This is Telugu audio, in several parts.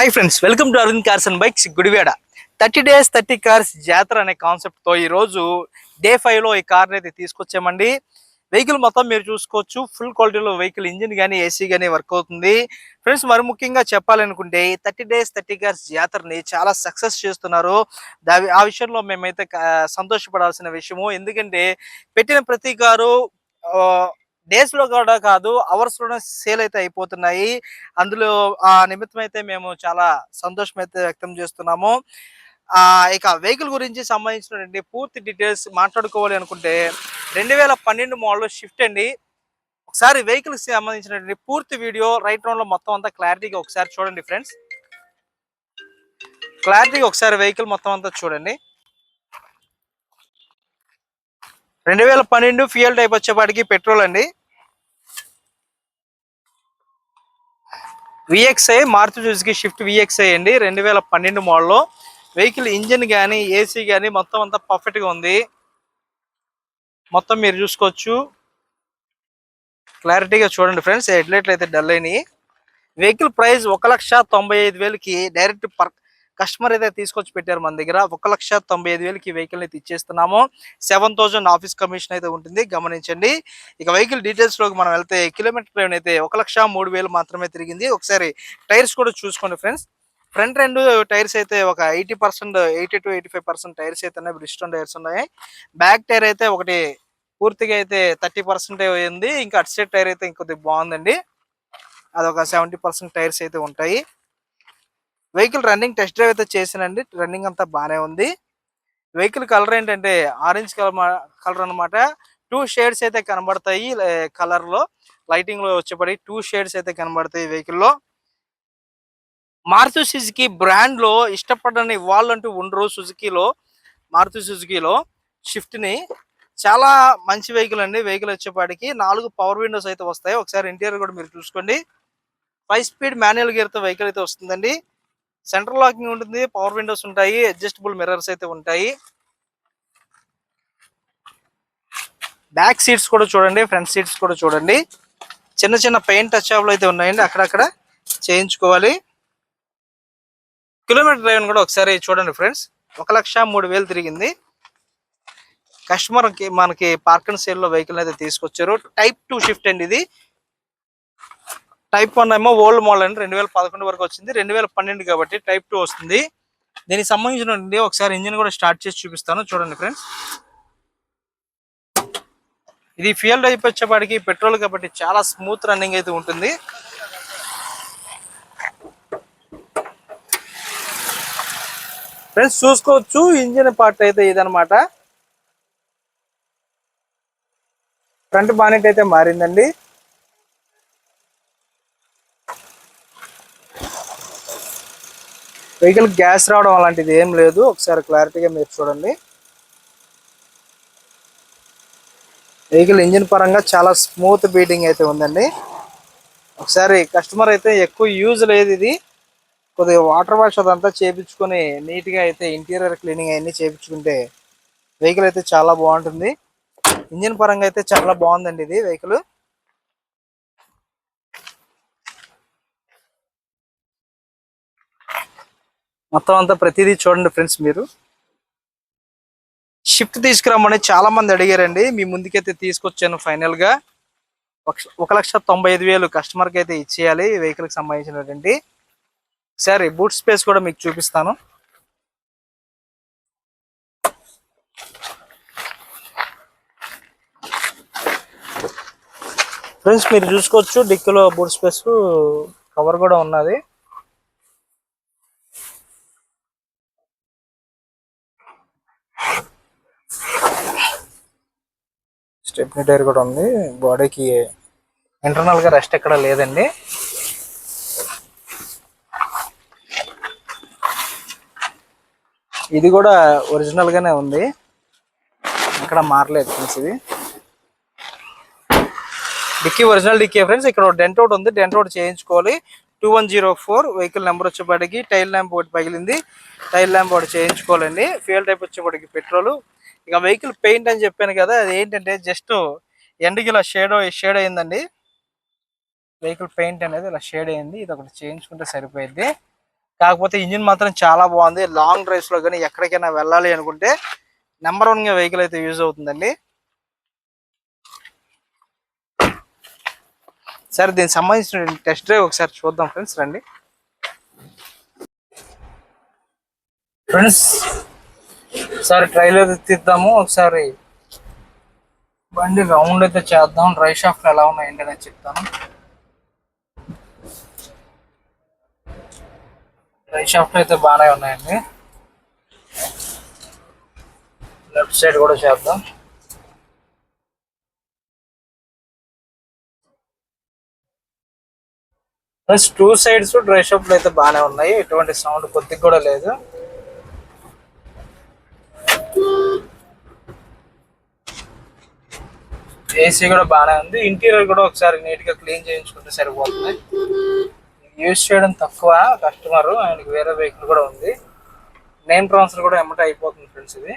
Hi friends welcome to Arvind cars and bikes Gudivada thirty days thirty cars జాతర అనే కాన్సెప్ట్తో ఈ రోజు డే ఫైవ్లో ఈ కార్ అయితే తీసుకొచ్చామండి. వెహికల్ మొత్తం మీరు చూసుకోవచ్చు. ఫుల్ క్వాలిటీలో వెహికల్ ఇంజిన్ కానీ ఏసీ కానీ వర్క్ అవుతుంది. ఫ్రెండ్స్ మరి ముఖ్యంగా చెప్పాలనుకుంటే థర్టీ డేస్ థర్టీ కార్స్ జాతరని చాలా సక్సెస్ చేస్తున్నారు. దా- ఆ విషయంలో మేమైతే సంతోషపడాల్సిన విషయము. ఎందుకంటే పెట్టిన ప్రతి కారు డేస్లో కూడా కాదు అవర్స్లోనే సేల్ అయితే అయిపోతున్నాయి. అందులో ఆ నిమిత్తం అయితే మేము చాలా సంతోషం అయితే వ్యక్తం చేస్తున్నాము. ఆ ఇక వెహికల్ గురించి సంబంధించినటువంటి పూర్తి డీటెయిల్స్ మాట్లాడుకోవాలి అనుకుంటే రెండు వేల పన్నెండు మోడల్ షిఫ్ట్ అండి. ఒకసారి వెహికల్ సంబంధించినటువంటి పూర్తి వీడియో రైట్ రౌండ్లో మొత్తం అంతా క్లారిటీగా ఒకసారి చూడండి ఫ్రెండ్స్. క్లారిటీగా ఒకసారి వెహికల్ మొత్తం అంతా చూడండి. రెండు వేల పన్నెండు ఫ్యూయల్ టైప్ వచ్చేపాటికి పెట్రోల్ అండి. VXI Maruti Suzuki Swift VXI అండి. రెండు వేల పన్నెండు మోడల్లో వెహికల్ ఇంజిన్ కానీ ఏసీ కానీ మొత్తం అంతా పర్ఫెక్ట్గా ఉంది. మొత్తం మీరు చూసుకోవచ్చు. క్లారిటీగా చూడండి ఫ్రెండ్స్. హెడ్లైట్లు అయితే డల్ అయినాయి. వెహికల్ ప్రైస్ ఒక లక్ష తొంభై ఐదు వేలకి డైరెక్ట్ పర్ కస్టమర్ అయితే తీసుకొచ్చి పెట్టారు మన దగ్గర ఒక లక్ష తొంభై ఐదు వేలకి వెహికల్ అయితే ఇచ్చేస్తున్నాము. సెవెన్ థౌసండ్ ఆఫీస్ కమిషన్ అయితే ఉంటుంది గమనించండి. ఇక వెహికల్ డీటెయిల్స్లోకి మనం వెళ్తే కిలోమీటర్ డ్రైవ్ అయితే ఒక లక్ష మూడు వేలు మాత్రమే తిరిగింది. ఒకసారి టైర్స్ కూడా చూసుకోండి ఫ్రెండ్స్. ఫ్రంట్ రెండు టైర్స్ అయితే ఒక eighty percent eighty two eighty five percent tyres అయితే ఉన్నాయి బ్రిస్టోన్ టైర్స్ ఉన్నాయి. బ్యాక్ టైర్ అయితే ఒకటి పూర్తిగా అయితే థర్టీ పర్సెంట్ ఉంది ఇంకా అటు సైడ్ టైర్ అయితే ఇంకొద్ది బాగుందండి. అదొక సెవెంటీ పర్సెంట్ టైర్స్ అయితే ఉంటాయి. వెహికల్ రన్నింగ్ టెస్ట్ డ్రైవ్ అయితే చేసానండి రన్నింగ్ అంతా బాగానే ఉంది. వెహికల్ కలర్ ఏంటంటే ఆరెంజ్ కలర్ కలర్ అన్నమాట. టూ షేడ్స్ అయితే కనబడతాయి కలర్లో లైటింగ్లో వచ్చేపడి టూ షేడ్స్ అయితే కనబడతాయి వెహికల్లో మారుతి సుజుకి బ్రాండ్లో ఇష్టపడని వాళ్ళంటూ ఉండరు సుజుకిలో మారుతి సుజుకిలో షిఫ్ట్ని. చాలా మంచి వెహికల్ అండి. వెహికల్ వచ్చేపాటికి నాలుగు పవర్ విండోస్ అయితే వస్తాయి. ఒకసారి ఇంటీరియర్ కూడా మీరు చూసుకోండి. ఫైవ్ స్పీడ్ మాన్యువల్ గేర్తో వెహికల్ అయితే వస్తుందండి. సెంట్రల్ లాకింగ్ ఉంటుంది పవర్ విండోస్ ఉంటాయి అడ్జస్టబుల్ మిర్రర్స్ అయితే ఉంటాయి. బ్యాక్ సీట్స్ కూడా చూడండి ఫ్రంట్ సీట్స్ కూడా చూడండి. చిన్న చిన్న పెయింట్ టచ్ అప్లు అయితే ఉన్నాయండి అక్కడక్కడ చేయించుకోవాలి. కిలోమీటర్ డ్రైవ్ కూడా ఒకసారి చూడండి ఫ్రెండ్స్ ఒక లక్ష మూడు వేలు తిరిగింది. కస్టమర్కి మనకి పార్క్ అండ్లో వెహికల్ అయితే తీసుకొచ్చారు. టైప్ టూ షిఫ్ట్ అండి ఇది. టైప్ వన్ ఏమో ఓల్డ్ మోడల్ అండి. రెండు వేల పదకొండు వరకు వచ్చింది. రెండు వేల పన్నెండు కాబట్టి టైప్ టూ వస్తుంది. దీనికి సంబంధించినటువంటి ఒకసారి ఇంజిన్ కూడా స్టార్ట్ చేసి చూపిస్తాను. చూడండి ఫ్రెండ్స్ ఇది ఫ్యూయల్ టైప్ వచ్చేపాటికి పెట్రోల్ కాబట్టి చాలా స్మూత్ రన్నింగ్ అయితే ఉంటుంది. ఫ్రెండ్స్ చూసుకోవచ్చు. ఇంజిన్ పార్ట్ అయితే ఇదనమాట ఫ్రంట్ బానెట్ అయితే మారిందండి. వెహికల్ గ్యాస్ రావడం అలాంటిది ఏం లేదు. ఒకసారి క్లారిటీగా మీరు చూడండి. వెహికల్ ఇంజిన్ పరంగా చాలా స్మూత్ బీటింగ్ అయితే ఉందండి. ఒకసారి కస్టమర్ అయితే ఎక్కువ యూజ్ లేదు ఇది. కొద్దిగా వాటర్ వాష్ అదంతా చేపించుకొని నీట్గా అయితే ఇంటీరియర్ క్లీనింగ్ అవన్నీ చేపించుకుంటే వెహికల్ అయితే చాలా బాగుంటుంది. ఇంజిన్ పరంగా అయితే చాలా బాగుందండి ఇది వెహికల్. మొత్తం అంతా ప్రతిదీ చూడండి ఫ్రెండ్స్ మీరు. షిఫ్ట్ తీసుకురమ్మని చాలా మంది అడిగారండి. మీ ముందుకైతే తీసుకొచ్చాను ఫైనల్గా. ఒక- ఒక లక్ష తొంభై ఐదు వేలు కస్టమర్కి అయితే ఇచ్చేయాలి వెహికల్కి సంబంధించినటువంటి. సరే బూట్ స్పేస్ కూడా మీకు చూపిస్తాను. ఫ్రెండ్స్ మీరు చూసుకోవచ్చు డిక్కీలో బూట్ స్పేస్ కవర్ కూడా ఉన్నది. స్టెప్నీ టైర్ కూడా ఉంది. బాడీకి ఇంటర్నల్గా రెస్ట్ ఎక్కడ లేదండి. ఇది కూడా ఒరిజినల్గానే ఉంది. ఇక్కడ మారలేదు ఫ్రెండ్స్ ఇది. Dicky original dicky friends? ఇక్కడ డెంట్ అవుట్ ఉంది. డెంట్ అవుట్ చేయించుకోవాలి. Two one zero four vehicle number వచ్చేపాటికి టైల్ ల్యాంప్ ఒకటి పగిలింది. టైల్ ల్యాంప్ ఒకటి చేయించుకోవాలండి. ఫ్యూయల్ టైప్ వచ్చేపాటికి పెట్రోల్. ఇక వెహికల్ పెయింట్ అని చెప్పాను కదా అది ఏంటంటే జస్ట్ ఎండకి ఇలా షేడ్ షేడ్ అయిందండి. వెహికల్ పెయింట్ అనేది ఇలా షేడ్ అయింది. ఇది ఒకటి చేయించుకుంటే సరిపోయింది కాకపోతే ఇంజిన్ మాత్రం చాలా బాగుంది. లాంగ్ డ్రైవ్స్లో కానీ ఎక్కడికైనా వెళ్ళాలి అనుకుంటే నెంబర్ వన్గా వెహికల్ అయితే యూజ్ అవుతుందండి. సరే దీనికి సంబంధించిన టెస్ట్ డ్రైవ్ ఒకసారి చూద్దాం ఫ్రెండ్స్ రండి. ఫ్రెండ్స్ ఒకసారి ట్రైలర్ తీద్దాము ఒకసారి బండి రౌండ్ అయితే చేద్దాం. డ్రై షాఫ్ట్ ఎలా ఉన్నాయి ఏంటనేది చెప్తాను. డ్రై షాఫ్ట్ అయితే బాగానే ఉన్నాయండి. లెఫ్ట్ సైడ్ కూడా చేద్దాం. ప్లస్ టూ సైడ్స్ డ్రై షాప్లు అయితే బాగానే ఉన్నాయి. ఎటువంటి సౌండ్ కొద్దిగా కూడా లేదు. ఏసీ కూడా బాగానే ఉంది. ఇంటీరియర్ కూడా ఒకసారి నీట్గా క్లీన్ చేయించుకుంటే సరిపోతుంది. యూజ్ చేయడం తక్కువ కస్టమర్ ఆయనకి వేరే వెహికల్ కూడా ఉంది. నేమ్ ట్రాన్స్ఫర్ కూడా ఎమ్మటే అయిపోతుంది ఫ్రెండ్స్ ఇది.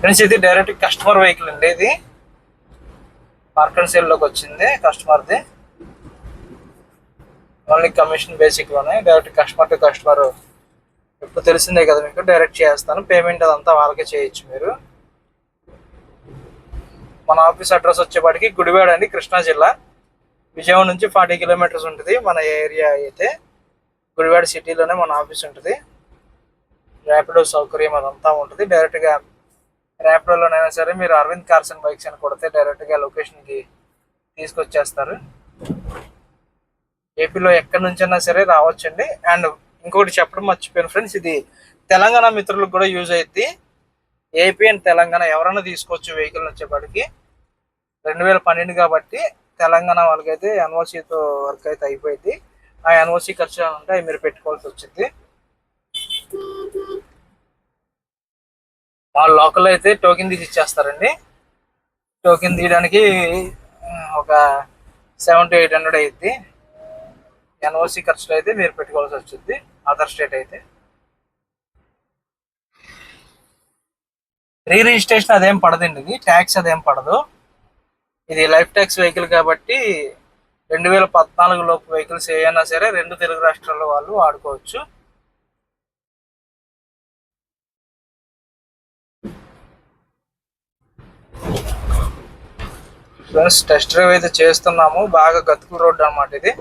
ఫ్రెండ్స్ ఇది డైరెక్ట్ కస్టమర్ వెహికల్ అండి ఇది. పార్క్ అండ్ సేల్లోకి వచ్చింది కస్టమర్ది ఓన్లీ కమిషన్ బేసిక్లోనే డైరెక్ట్ కస్టమర్ టు కస్టమర్ ఇప్పుడు తెలిసిందే కదా మీకు డైరెక్ట్ చేస్తాను పేమెంట్ అదంతా వాళ్ళకే చేయొచ్చు మీరు. మన ఆఫీస్ అడ్రస్ వచ్చేపాటికి గుడివాడ అండి కృష్ణా జిల్లా. విజయవాడ నుంచి ఫార్టీ కిలోమీటర్స్ ఉంటుంది మన ఏరియా అయితే. గుడివాడ సిటీలోనే మన ఆఫీస్ ఉంటుంది. ర్యాపిడో సౌకర్యం అదంతా ఉంటుంది డైరెక్ట్గా ర్యాపిడోలోనైనా సరే మీరు అరవింద్ కార్స్ బైక్స్ అని కొడితే డైరెక్ట్గా లొకేషన్కి తీసుకొచ్చేస్తారు. ఏపీలో ఎక్కడి నుంచైనా సరే రావచ్చండి. అండ్ ఇంకొకటి చెప్పడం మర్చిపోయాను ఫ్రెండ్స్ ఇది తెలంగాణ మిత్రులకు కూడా యూజ్ అవుతుంది ఏపీ అండ్ తెలంగాణ ఎవరైనా తీసుకోవచ్చు వెహికల్ వచ్చేప్పటికి రెండు వేల పన్నెండు కాబట్టి తెలంగాణ వాళ్ళకైతే ఎన్ఓసీతో వర్క్ అయితే అయిపోయింది. ఆ ఎన్ఓసీ ఖర్చు ఉంటే మీరు పెట్టుకోవాల్సి వచ్చింది. వాళ్ళు లోకల్ అయితే టోకెన్ తీసి ఇచ్చేస్తారండి. టోకెన్ తీయడానికి ఒక సెవెన్ టు ఎయిట్ హండ్రెడ్ అయ్యిద్ది ఎన్ఓసి ఖర్చులు అయితే మీరు పెట్టుకోవాల్సి వచ్చింది అదర్ స్టేట్ అయితే. రీ రిజిస్ట్రేషన్ అదేం పడదండి ఇది. ట్యాక్స్ అదేం పడదు. ఇది లైఫ్ ట్యాక్స్ వెహికల్ కాబట్టి రెండు వేల పద్నాలుగు లోపు వెహికల్స్ ఏమైనా సరే రెండు తెలుగు రాష్ట్రాల వాళ్ళు వాడుకోవచ్చు. ఫ్రెండ్స్ టెస్ట్ డ్రైవ్ అయితే చేస్తున్నాము. బాగా గతుకుల రోడ్ అన్నమాట ఇది.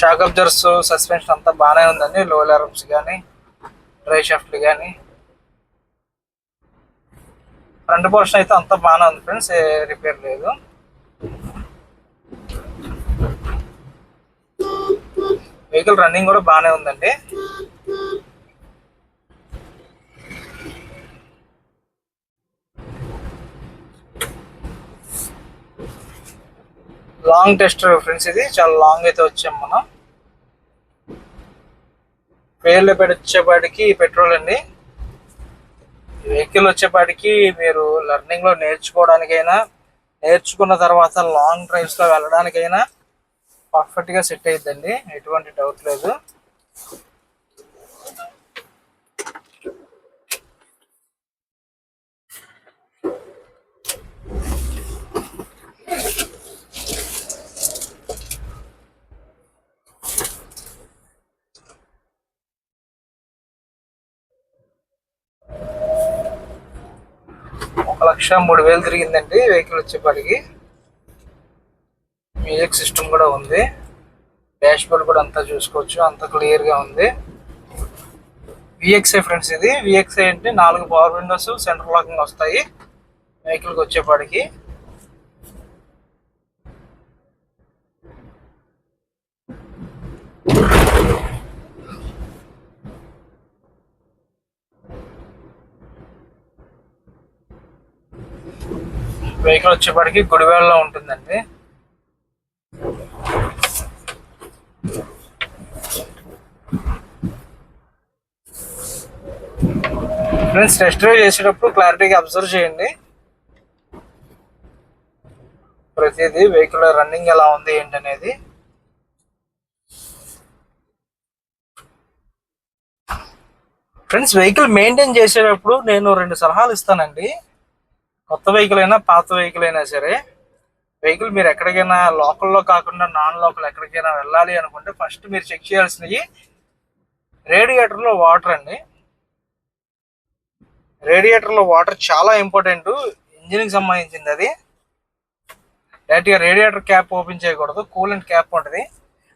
షాక్ అబ్జర్స్ సస్పెన్షన్ అంతా బాగానే ఉందండి. లో అలర్మ్స్ కానీ డ్రై షాఫ్ట్లు కానీ ఫ్రంట్ పోర్షన్ అయితే అంతా బాగానే ఉంది ఫ్రెండ్స్ ఏ రిపేర్ లేదు. వెహికల్ రన్నింగ్ కూడా బాగానే ఉందండి. లాంగ్ టెస్ట్ ఫ్రెండ్స్ ఇది. చాలా లాంగ్ అయితే వచ్చాం మనం. పేర్లు వచ్చేపాటికి పెట్రోల్ అండి. వెహికల్ వచ్చేపాటికి మీరు లెర్నింగ్లో నేర్చుకోవడానికైనా నేర్చుకున్న తర్వాత లాంగ్ డ్రైవ్స్లో వెళ్ళడానికైనా పర్ఫెక్ట్గా సెట్ అయిద్దండి. ఎటువంటి డౌట్ లేదు ఒక లక్ష మూడు వేలు తిరిగిందండి వెహికల్ వచ్చేపాటికి మ్యూజిక్ సిస్టమ్ కూడా ఉంది. డాష్ బోర్డ్ కూడా అంతా చూసుకోవచ్చు అంత క్లియర్గా ఉంది. విఎక్స్ఐ ఫ్రెండ్స్ ఇది. విఎక్స్ఐ అంటే నాలుగు పవర్ విండోస్ సెంటర్ లాకింగ్ వస్తాయి వెహికల్కి వచ్చేపాటికి వెహికల్ వచ్చేపాటికి గుడివాడలో ఉంటుందండి. ఫ్రెండ్స్ టెస్ట్ డ్రైవ్ చేసేటప్పుడు క్లారిటీగా అబ్జర్వ్ చేయండి. ప్రతిదీ వెహికల్ రన్నింగ్ ఎలా ఉంది ఏంటనేది. ఫ్రెండ్స్ వెహికల్ మెయింటైన్ చేసేటప్పుడు నేను రెండు సలహాలు ఇస్తానండి. కొత్త వెహికల్ అయినా పాత వెహికల్ అయినా సరే వెహికల్ మీరు ఎక్కడికైనా లోకల్లో కాకుండా నాన్ లోకల్ ఎక్కడికైనా వెళ్ళాలి అనుకుంటే ఫస్ట్ మీరు చెక్ చేయాల్సినవి రేడియేటర్లో వాటర్ అండి. రేడియేటర్లో వాటర్ చాలా ఇంపార్టెంట్ ఇంజిన్కి సంబంధించింది అది. డైరెక్ట్గా రేడియేటర్ క్యాప్ ఓపెన్ చేయకూడదు కూలెంట్ క్యాప్ ఉంటుంది.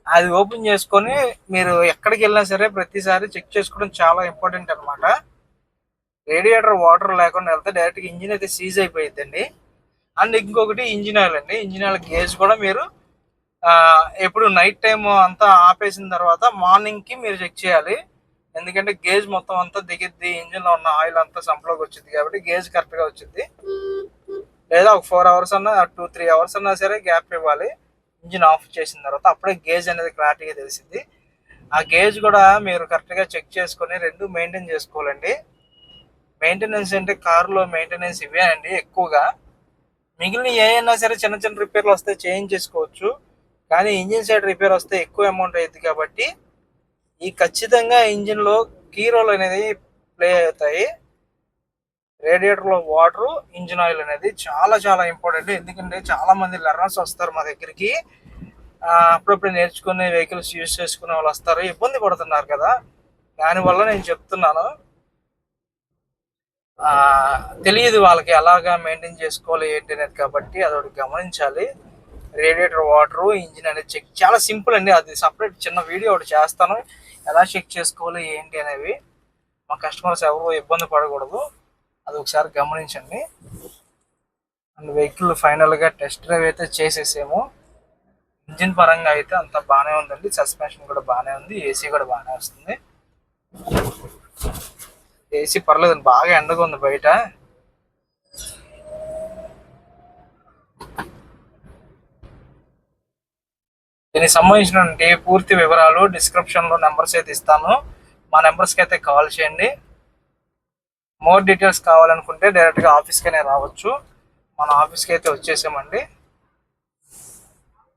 అది ఓపెన్ చేసుకొని మీరు ఎక్కడికి వెళ్ళినా సరే ప్రతిసారి చెక్ చేసుకోవడం చాలా ఇంపార్టెంట్ అనమాట రేడియేటర్ వాటర్ లేకుండా వెళ్తే డైరెక్ట్గా ఇంజిన్ అయితే సీజ్ అయిపోయిందండి అండ్ ఇంకొకటి ఇంజిన్ ఆయిల్ అండి. ఇంజిన్ ఆయిల్ గేజ్ కూడా మీరు ఎప్పుడు నైట్ టైం అంతా ఆపేసిన తర్వాత మార్నింగ్కి మీరు చెక్ చేయాలి. ఎందుకంటే గేజ్ మొత్తం అంతా దిగిద్ది ఇంజిన్లో ఉన్న ఆయిల్ అంతా సంపలోకి వచ్చింది కాబట్టి గేజ్ కరెక్ట్గా వచ్చింది లేదా ఒక ఫోర్ అవర్స్ అన్నా టూ త్రీ అవర్స్ అన్నా సరే గ్యాప్ ఇవ్వాలి. ఇంజిన్ ఆఫ్ చేసిన తర్వాత అప్పుడే గేజ్ అనేది క్లారిటీగా తెలిసింది. ఆ గేజ్ కూడా మీరు కరెక్ట్గా చెక్ చేసుకొని రెండు మెయింటైన్ చేసుకోవాలండి. మెయింటెనెన్స్ అంటే కారులో మెయింటెనెన్స్ ఇవే అండి ఎక్కువగా. మిగిలిన ఏమైనా సరే చిన్న చిన్న రిపేర్లు వస్తే చేంజ్ చేసుకోవచ్చు. కానీ ఇంజిన్ సైడ్ రిపేర్ వస్తే ఎక్కువ అమౌంట్ అయ్యింది కాబట్టి ఈ ఖచ్చితంగా ఇంజిన్లో కీ రోల్ అనేది ప్లే అవుతాయి. రేడియేటర్లో వాటర్ ఇంజిన్ ఆయిల్ అనేది చాలా చాలా ఇంపార్టెంట్ ఎందుకంటే చాలా మంది లెర్నర్స్ వస్తారు మా దగ్గరికి. అప్పుడప్పుడు నేర్చుకునే వెహికల్స్ యూజ్ చేసుకునే వాళ్ళు వస్తారు. ఇబ్బంది పడుతున్నారు కదా. దానివల్ల నేను చెప్తున్నాను. తెలియదు వాళ్ళకి ఎలాగా మెయింటైన్ చేసుకోవాలి ఏంటి అనేది కాబట్టి అదొకటి గమనించాలి. రేడియేటర్ వాటర్ ఇంజిన్ అనేది చెక్ చాలా సింపుల్ అండి. అది సపరేట్ చిన్న వీడియో ఒకటి చేస్తాను. ఎలా చెక్ చేసుకోవాలి ఏంటి అనేవి మా కస్టమర్స్ ఎవరు ఇబ్బంది పడకూడదు. అది ఒకసారి గమనించండి. అండ్ వెహికల్ ఫైనల్గా టెస్ట్ డ్రైవ్ అయితే చేసేసాము. ఇంజిన్ పరంగా అయితే అంత బాగానే ఉందండి. సస్పెన్షన్ కూడా బాగానే ఉంది. ఏసీ కూడా బాగానే వస్తుంది. ఏసీ పర్లేదండి బాగా ఎండగా ఉంది బయట. దీనికి సంబంధించినటువంటి పూర్తి వివరాలు డిస్క్రిప్షన్లో నెంబర్స్ అయితే ఇస్తాను. మా నెంబర్స్కి అయితే కాల్ చేయండి. మోర్ డీటెయిల్స్ కావాలనుకుంటే డైరెక్ట్గా ఆఫీస్కైనా రావచ్చు. మన ఆఫీస్కి అయితే వచ్చేసామండి.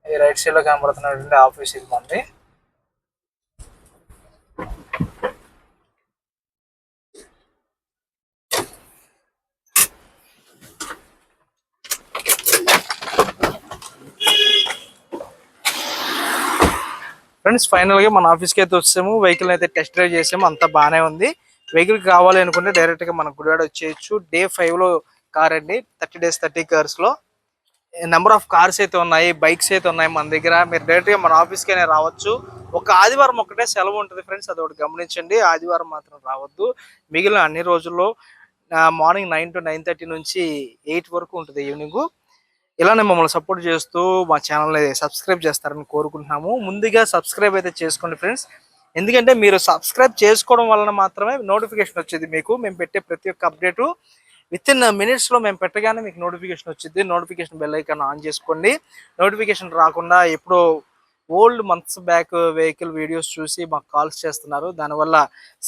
ఈ రైట్ సైడ్లో కనబడుతున్నటువంటి ఆఫీస్ ఇది మంది ఫ్రెండ్స్ ఫైనల్గా మన ఆఫీస్కి అయితే వచ్చాము. వెహికల్ అయితే టెస్ట్ డ్రైవ్ చేసాము. అంతా బాగానే ఉంది. వెహికల్ కావాలి అనుకుంటే డైరెక్ట్గా మన గుడివాడ వచ్చేయచ్చు. డే ఫైవ్లో కార్ అండి. థర్టీ డేస్ థర్టీ కార్స్లో నెంబర్ ఆఫ్ కార్స్ అయితే ఉన్నాయి. బైక్స్ అయితే ఉన్నాయి మన దగ్గర. మీరు డైరెక్ట్గా మన ఆఫీస్కి కైనా రావచ్చు. ఒక ఆదివారం ఒకటే సెలవు ఉంటుంది ఫ్రెండ్స్. అది ఒకటి గమనించండి. ఆదివారం మాత్రం రావద్దు. మిగిలిన అన్ని రోజుల్లో morning nine to nine thirty నుంచి ఎయిట్ వరకు ఉంటుంది ఈవినింగ్ ఇలానే మమ్మల్ని సపోర్ట్ చేస్తూ మా ఛానల్ని సబ్స్క్రైబ్ చేస్తారని కోరుకుంటున్నాము. ముందుగా సబ్స్క్రైబ్ అయితే చేసుకోండి ఫ్రెండ్స్ ఎందుకంటే మీరు సబ్స్క్రైబ్ చేసుకోవడం వలన మాత్రమే నోటిఫికేషన్ వచ్చేది మీకు. మేము పెట్టే ప్రతి ఒక్క అప్డేటు విత్ ఇన్ మినిట్స్లో మేము పెట్టగానే మీకు నోటిఫికేషన్ వచ్చింది నోటిఫికేషన్ బెల్ ఐకాన్ ఆన్ చేసుకోండి. నోటిఫికేషన్ రాకుండా ఎప్పుడో old months back vehicle videos చూసి మాకు కాల్స్ చేస్తున్నారు. దానివల్ల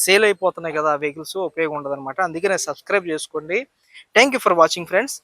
సేల్ అయిపోతున్నాయి కదా వెహికల్స్ ఉపయోగం ఉండదు అనమాట అందుకనే సబ్స్క్రైబ్ చేసుకోండి. Thank you for watching friends